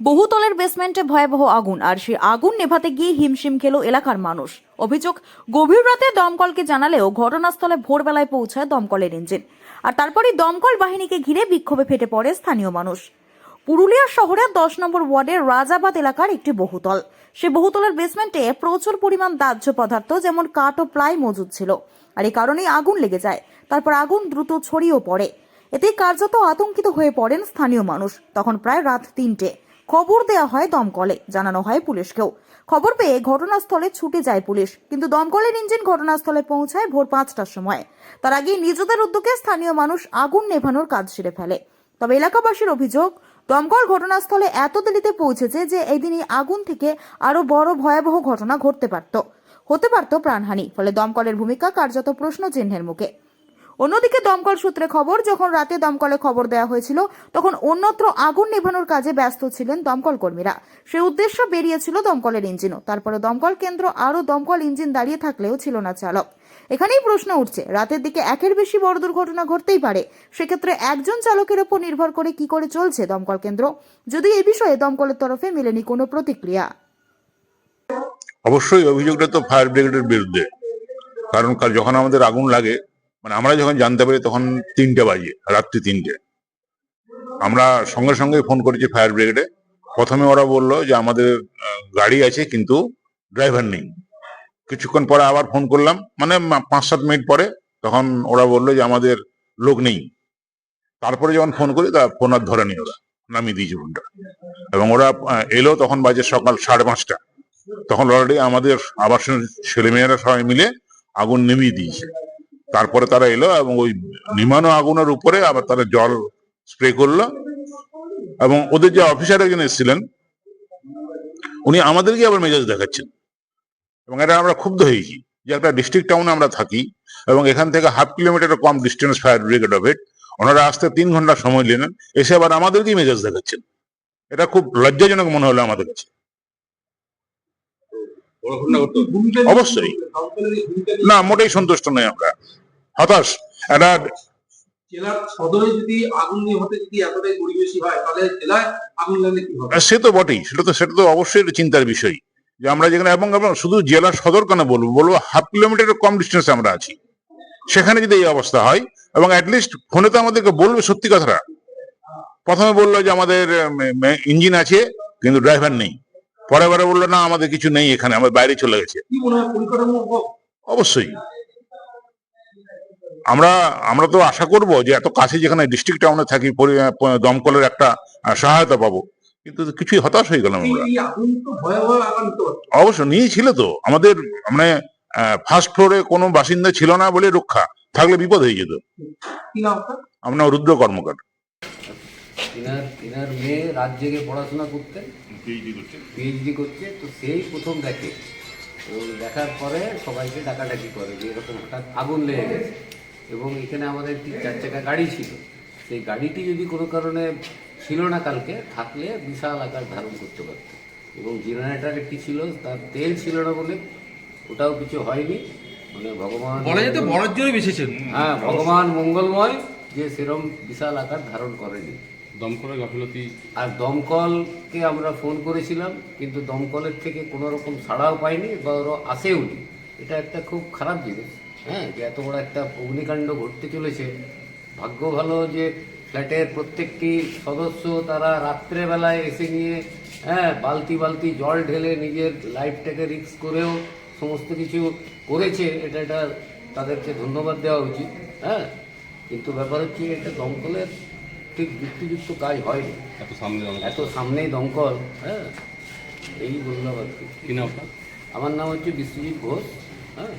বহুতলের বেসমেন্টে ভয়াবহ আগুন, আর সেই আগুন নেভাতে গিয়ে হিমশিম খেলো এলাকার মানুষ। অভিযোগ, গভীর রাতে দমকলকে জানালেও ঘটনাস্থলে ভোরবেলায় পৌঁছায় দমকলের ইঞ্জিন। আর তারপরে দমকল বাহিনীকে ঘিরে বিক্ষোভে ফেটে পড়ে স্থানীয় মানুষ। পুরুলিয়া শহরের দশ নম্বর ওয়ার্ডের রাজাবাদ এলাকার একটি বহুতল। সে বহুতলের বেসমেন্টে প্রচুর পরিমাণ দাহ্য পদার্থ, যেমন কাঠ ও প্লাই মজুদ ছিল। আর এই কারণেই আগুন লেগে যায়। তারপর আগুন দ্রুত ছড়িয়েও পড়ে। এতে কার্যত আতঙ্কিত হয়ে পড়েন স্থানীয় মানুষ। তখন প্রায় রাত তিনটে। খবর দেওয়া হয় দমকলে, জানানো হয় পুলিশকেও। খবর পেয়ে ঘটনাস্থলে ছুটে যায় পুলিশ, কিন্তু দমকলের ইঞ্জিন ঘটনাস্থলে পৌঁছায় ভোর পাঁচটার সময়। তার আগে নিজেদের উদ্যোগে স্থানীয় মানুষ আগুন নেভানোর কাজ সেরে ফেলে। তবে এলাকাবাসীর অভিযোগ, দমকল ঘটনাস্থলে এত দেরিতে পৌঁছেছে যে এদিনই আগুন থেকে আরও বড় ভয়াবহ ঘটনা ঘটতে পারত। হতে পারত প্রাণহানি, ফলে দমকলের ভূমিকা কার্যত প্রশ্ন চিহ্নের মুখে। অন্যদিকে দমকল সূত্রে খবর, যখন রাতে দমকলে খবর দেওয়া হয়েছিল, তখন অন্যত্র আগুন নেভানোর কাজে ব্যস্ত ছিলেন দমকল কর্মীরা। সে উদ্দেশ্য বেরিয়েছিল দমকলের ইঞ্জিনও। তারপরে দমকল কেন্দ্র আরও দমকল ইঞ্জিন দাঁড়িয়ে থাকলেও ছিল না চালক। এখানেই প্রশ্ন উঠছে, রাতের দিকে একের বেশি বড় দুর্ঘটনা ঘটতেই পারে। সেক্ষেত্রে একজন চালকের ওপর নির্ভর করে কি করে চলছে দমকল কেন্দ্র? যদি এ বিষয়ে দমকলের তরফে মেলেনি কোনো প্রতিক্রিয়া। অবশ্যই অভিযোগটা তো ফায়ার ব্রিগেডের বিরুদ্ধে। কারণ যখন আমাদের আগুন লাগে মানে আমরা যখন জানতে পারি তখন তিনটে বাজে রাত্রি তিনটে। আমরা সঙ্গে সঙ্গে ফোন করেছি ফায়ার ব্রিগেডে প্রথমে ওরা বলল যে আমাদের গাড়ি আছে কিন্তু ড্রাইভার নেই। কিছুক্ষণ পরে আবার ফোন করলাম মানে পাঁচ সাত মিনিট পরে তখন ওরা বলল যে আমাদের লোক নেই। তারপরে যখন ফোন করি তা ফোন আর ধরেনি ওরা, নামিয়ে দিয়েছে ফোনটা এবং ওরা এলো তখন বাজে সকাল সাড়ে পাঁচটা। তখন অলরেডি আমাদের আবাসন ছেলেমেয়েরা সবাই মিলে আগুন নিভিয়ে দিয়েছে। তারপরে তারা এলো এবং ওই নিমানো আগুনের উপরে আবার তারা জল স্প্রে করল এবং ওদের যে অফিসার একজন এসেছিলেন, উনি আমাদেরকে আবার মেজাজ দেখাচ্ছেন। এবং এটা আমরা ক্ষুব্ধ হয়েছি যে একটা ডিস্ট্রিক্ট টাউনে আমরা থাকি এবং এখান থেকে half kilometre com distance fire brigade off it ওনারা আসতে তিন ঘণ্টা সময় নিলেন, এসে আবার আমাদেরকেই মেজাজ দেখাচ্ছেন। এটা খুব লজ্জাজনক মনে হলো আমাদের কাছে। অবশ্যই। না মোটেই সন্তুষ্ট নই আমরা। হতাশ। একটা জেলার সদরে যদি আগুন নিয়ে যদি এতটাই পরিবেশী হয় তাহলে জেলায় আগুন লাগলে কি হবে? সে তো বটেই। সেটা তো সেটা তো অবশ্যই চিন্তার বিষয়। যে আমরা যেখানে এবং শুধু জেলা সদর কেন বলব? বলব হাফ কিলোমিটারের কম ডিস্টেন্সে আমরা আছি। সেখানে যদি এই অবস্থা হয় এবং অ্যাটলিস্ট ফোনে তো আমাদেরকে বলবে সত্যি কথাটা। প্রথমে বলল যে আমাদের ইঞ্জিন আছে কিন্তু ড্রাইভার নেই। পরে বারে বলল না আমাদের কিছু নেই এখানে আমার বাইরে চলে গেছে। অবশ্যই। আমরা আমরা তো আশা করব যে এত কাছে যেখানে ডিস্ট্রিক্ট টাউনে থাকি দমকলের একটা সহায়তা পাবো। কিন্তু কিছুই হতাশ হয়ে গেলাম আমরা। অবশ্য নিয়েছিল তো। আমাদের মানে ফার্স্ট ফ্লোরে কোনো বাসিন্দা ছিল না বলে রক্ষা থাকলে বিপদ হয়ে যেত। আপনার? আমরা রুদ্র কর্মকার। এনার এনার মেয়ে রাত জেগে পড়াশোনা করতে? পিএইচডি করছে তো সেই প্রথম দেখে। তো দেখার পরে সবাইকে ডাকাডাকি করে যে এরকম হঠাৎ আগুন লেগে গেছে। এবং এখানে আমাদের একটি চার চাকা গাড়ি ছিল। সেই গাড়িটি যদি কোনো কারণে ছিল না কালকে থাকলে বিশাল আকার ধারণ করতে পারত। এবং জেনারেটার একটি ছিল তার তেল ছিল না বলে ওটাও কিছু হয়নি। মানে ভগবান বলা যেত বড়ার জন্য বেঁচেছেন হ্যাঁ ভগবান মঙ্গলময় যে সেরম বিশাল আকার ধারণ করেনি। দমকলের গাফিলতি? আর দমকলকে আমরা ফোন করেছিলাম, কিন্তু দমকলের থেকে কোনো রকম সাড়াও পাইনি বা ওরা আসেওনি এটা একটা খুব খারাপ জিনিস হ্যাঁ যে এত বড় একটা অগ্নিকাণ্ড ঘটতে চলেছে। ভাগ্য ভালো যে ফ্ল্যাটের প্রত্যেকটি সদস্য তারা রাত্রেবেলায় এসে নিয়ে হ্যাঁ বালতি বালতি জল ঢেলে নিজের লাইফটাকে রিস্ক করেও সমস্ত কিছু করেছে, এটা এটা তাদেরকে ধন্যবাদ দেওয়া উচিত হ্যাঁ। কিন্তু ব্যাপার হচ্ছে এটা দমকলের ঠিক যুক্তিযুক্ত কাজ হয়নি। এত সামনে এত সামনেই দমকল হ্যাঁ? এই বললাম আর কি? আমার নাম হচ্ছে বিশ্বজিৎ ঘোষ হ্যাঁ?